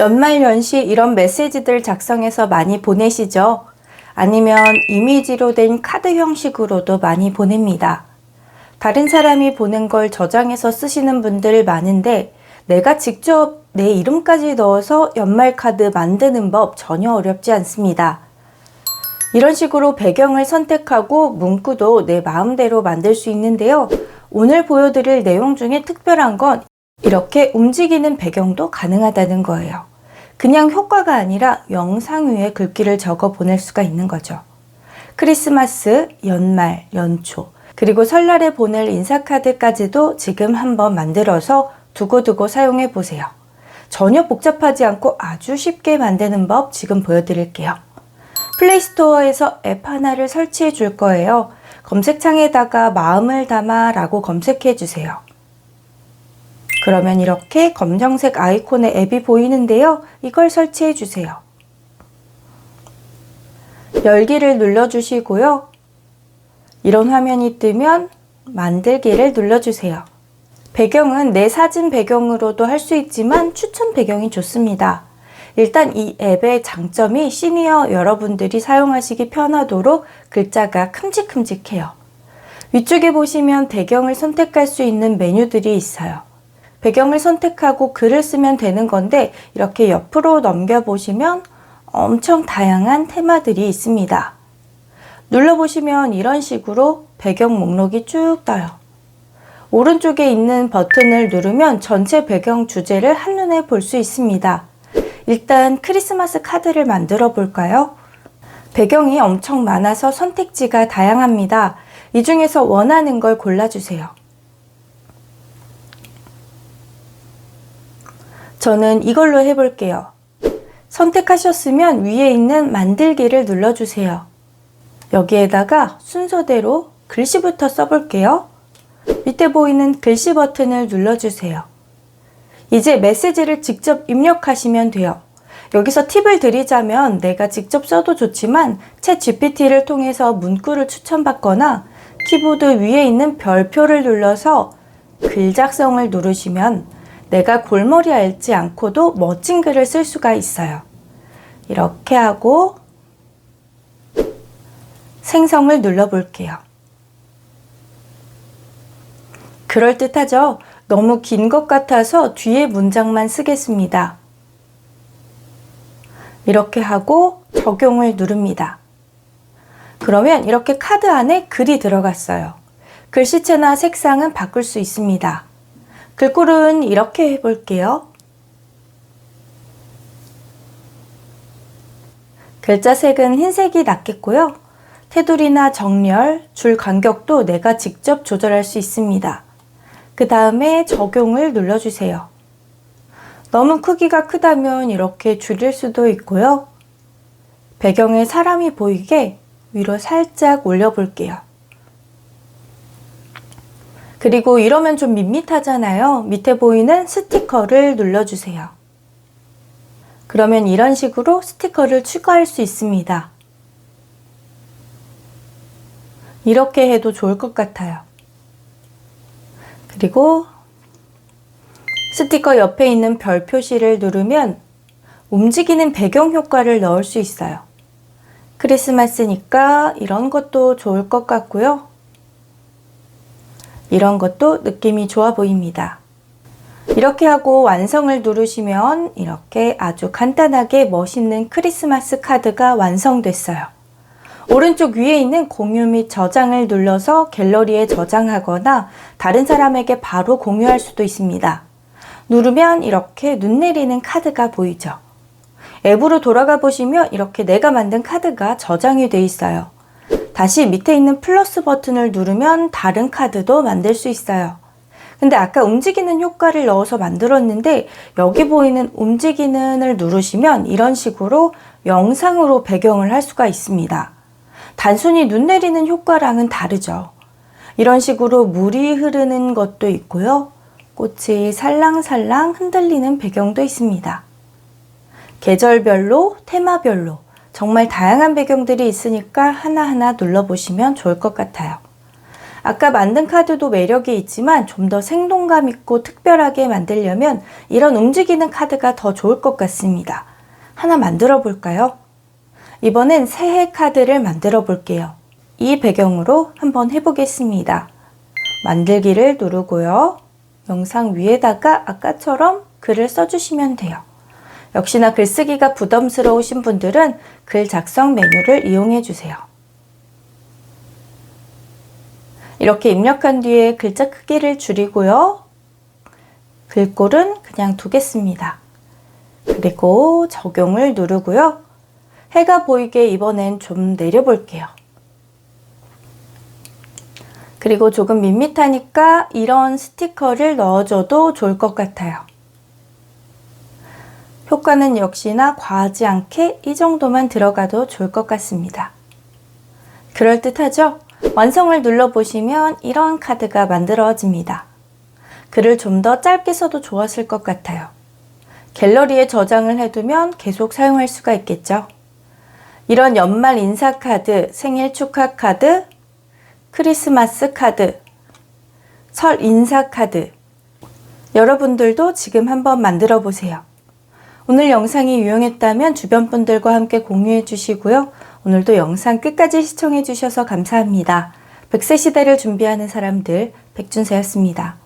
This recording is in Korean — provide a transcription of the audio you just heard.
연말 연시 이런 메시지들 작성해서 많이 보내시죠? 아니면 이미지로 된 카드 형식으로도 많이 보냅니다. 다른 사람이 보낸 걸 저장해서 쓰시는 분들 많은데 내가 직접 내 이름까지 넣어서 연말 카드 만드는 법 전혀 어렵지 않습니다. 이런 식으로 배경을 선택하고 문구도 내 마음대로 만들 수 있는데요. 오늘 보여드릴 내용 중에 특별한 건 이렇게 움직이는 배경도 가능하다는 거예요. 그냥 효과가 아니라 영상 위에 글귀를 적어 보낼 수가 있는 거죠. 크리스마스, 연말, 연초, 그리고 설날에 보낼 인사카드까지도 지금 한번 만들어서 두고두고 사용해 보세요. 전혀 복잡하지 않고 아주 쉽게 만드는 법 지금 보여드릴게요. 플레이스토어에서 앱 하나를 설치해 줄 거예요. 검색창에다가 마음을 담아 라고 검색해 주세요. 그러면 이렇게 검정색 아이콘의 앱이 보이는데요. 이걸 설치해 주세요. 열기를 눌러주시고요. 이런 화면이 뜨면 만들기를 눌러주세요. 배경은 내 사진 배경으로도 할 수 있지만 추천 배경이 좋습니다. 일단 이 앱의 장점이 시니어 여러분들이 사용하시기 편하도록 글자가 큼직큼직해요. 위쪽에 보시면 배경을 선택할 수 있는 메뉴들이 있어요. 배경을 선택하고 글을 쓰면 되는 건데 이렇게 옆으로 넘겨보시면 엄청 다양한 테마들이 있습니다. 눌러보시면 이런 식으로 배경 목록이 쭉 떠요. 오른쪽에 있는 버튼을 누르면 전체 배경 주제를 한눈에 볼 수 있습니다. 일단 크리스마스 카드를 만들어 볼까요? 배경이 엄청 많아서 선택지가 다양합니다. 이 중에서 원하는 걸 골라주세요. 저는 이걸로 해볼게요. 선택하셨으면 위에 있는 만들기를 눌러주세요. 여기에다가 순서대로 글씨부터 써볼게요. 밑에 보이는 글씨 버튼을 눌러주세요. 이제 메시지를 직접 입력하시면 돼요. 여기서 팁을 드리자면 내가 직접 써도 좋지만 챗 GPT를 통해서 문구를 추천받거나 키보드 위에 있는 별표를 눌러서 글 작성을 누르시면 내가 골머리 앓지 않고도 멋진 글을 쓸 수가 있어요. 이렇게 하고 생성을 눌러볼게요. 그럴듯하죠? 너무 긴 것 같아서 뒤에 문장만 쓰겠습니다. 이렇게 하고 적용을 누릅니다. 그러면 이렇게 카드 안에 글이 들어갔어요. 글씨체나 색상은 바꿀 수 있습니다. 글꼴은 이렇게 해볼게요. 글자 색은 흰색이 낫겠고요. 테두리나 정렬, 줄 간격도 내가 직접 조절할 수 있습니다. 그 다음에 적용을 눌러주세요. 너무 크기가 크다면 이렇게 줄일 수도 있고요. 배경에 사람이 보이게 위로 살짝 올려볼게요. 그리고 이러면 좀 밋밋하잖아요. 밑에 보이는 스티커를 눌러주세요. 그러면 이런 식으로 스티커를 추가할 수 있습니다. 이렇게 해도 좋을 것 같아요. 그리고 스티커 옆에 있는 별 표시를 누르면 움직이는 배경 효과를 넣을 수 있어요. 크리스마스니까 이런 것도 좋을 것 같고요. 이런 것도 느낌이 좋아 보입니다. 이렇게 하고 완성을 누르시면 이렇게 아주 간단하게 멋있는 크리스마스 카드가 완성됐어요. 오른쪽 위에 있는 공유 및 저장을 눌러서 갤러리에 저장하거나 다른 사람에게 바로 공유할 수도 있습니다. 누르면 이렇게 눈 내리는 카드가 보이죠. 앱으로 돌아가 보시면 이렇게 내가 만든 카드가 저장이 되어 있어요. 다시 밑에 있는 플러스 버튼을 누르면 다른 카드도 만들 수 있어요. 근데 아까 움직이는 효과를 넣어서 만들었는데 여기 보이는 움직이는을 누르시면 이런 식으로 영상으로 배경을 할 수가 있습니다. 단순히 눈 내리는 효과랑은 다르죠. 이런 식으로 물이 흐르는 것도 있고요. 꽃이 살랑살랑 흔들리는 배경도 있습니다. 계절별로, 테마별로 정말 다양한 배경들이 있으니까 하나하나 눌러보시면 좋을 것 같아요. 아까 만든 카드도 매력이 있지만 좀 더 생동감 있고 특별하게 만들려면 이런 움직이는 카드가 더 좋을 것 같습니다. 하나 만들어 볼까요? 이번엔 새해 카드를 만들어 볼게요. 이 배경으로 한번 해보겠습니다. 만들기를 누르고요. 영상 위에다가 아까처럼 글을 써주시면 돼요. 역시나 글쓰기가 부담스러우신 분들은 글 작성 메뉴를 이용해 주세요. 이렇게 입력한 뒤에 글자 크기를 줄이고요. 글꼴은 그냥 두겠습니다. 그리고 적용을 누르고요. 해가 보이게 이번엔 좀 내려볼게요. 그리고 조금 밋밋하니까 이런 스티커를 넣어줘도 좋을 것 같아요. 효과는 역시나 과하지 않게 이 정도만 들어가도 좋을 것 같습니다. 그럴듯하죠? 완성을 눌러보시면 이런 카드가 만들어집니다. 글을 좀 더 짧게 써도 좋았을 것 같아요. 갤러리에 저장을 해두면 계속 사용할 수가 있겠죠. 이런 연말 인사 카드, 생일 축하 카드, 크리스마스 카드, 설 인사 카드. 여러분들도 지금 한번 만들어 보세요. 오늘 영상이 유용했다면 주변 분들과 함께 공유해 주시고요. 오늘도 영상 끝까지 시청해 주셔서 감사합니다. 백세 시대를 준비하는 사람들 백준세였습니다.